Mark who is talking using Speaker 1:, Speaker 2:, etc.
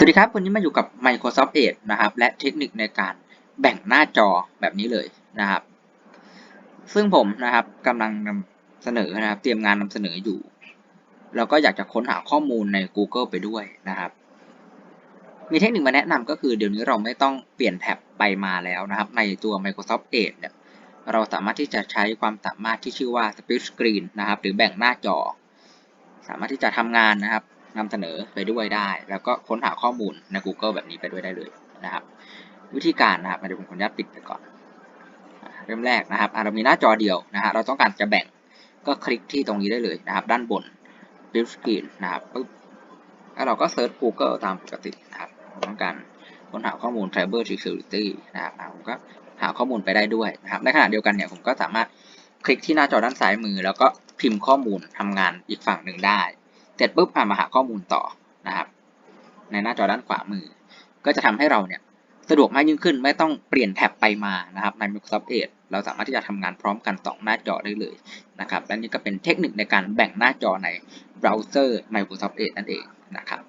Speaker 1: สวัสดีครับ วันนี้มาอยู่กับ Microsoft Edge นะครับ และเทคนิคในการแบ่งหน้าจอแบบนี้เลยนะครับ ซึ่งผมนะครับกำลังนำเสนอนะครับ เตรียมงานนำเสนออยู่ แล้วก็อยากจะค้นหาข้อมูลใน Google ไปด้วยนะครับ มีเทคนิคมาแนะนำก็คือเดี๋ยวนี้เราไม่ต้องเปลี่ยนแท็บไปมาแล้วนะครับ ในตัว Microsoft Edge เนี่ยเราสามารถที่จะใช้ความสามารถที่ชื่อว่า Split Screen นะครับ หรือแบ่งหน้าจอ สามารถที่จะทำงานนะครับ นำเสนอไปด้วยได้ แล้วก็ค้นหาข้อมูลใน Google แบบนี้ไปด้วยได้เลยนะครับ วิธีการนะครับเดี๋ยวผมขออนุญาตปิดไปก่อน เริ่มแรกนะครับเรามีหน้าจอเดียวนะฮะเราต้องการจะแบ่งก็คลิกที่ตรงนี้ได้เลยนะครับ ด้านบน Build Screen นะครับปึ๊บแล้วเราก็เซิร์ช Google ตามปกตินะครับต้องการค้นหาข้อมูล Cyber Security นะครับผมก็หาข้อมูลไปได้ด้วยนะครับในขณะเดียวกันเนี่ยผมก็สามารถคลิกที่หน้าจอด้านซ้ายมือ แล้วก็พิมพ์ข้อมูลทำงานอีกฝั่งหนึ่งได้ สร็จปุ๊บอะมาหาข้อมูลต่อนะครับ ในหน้าจอด้านขวามือ ก็จะทำให้เราเนี่ยสะดวกมากยิ่งขึ้นไม่ต้องเปลี่ยนแท็บไปมานะครับใน Microsoft Edge เราสามารถที่จะทำงานพร้อมกันสองหน้าจอได้เลยนะครับและนี่ก็เป็นเทคนิคในการแบ่งหน้าจอในเบราว์เซอร์ Microsoft Edge นั่นเองนะครับ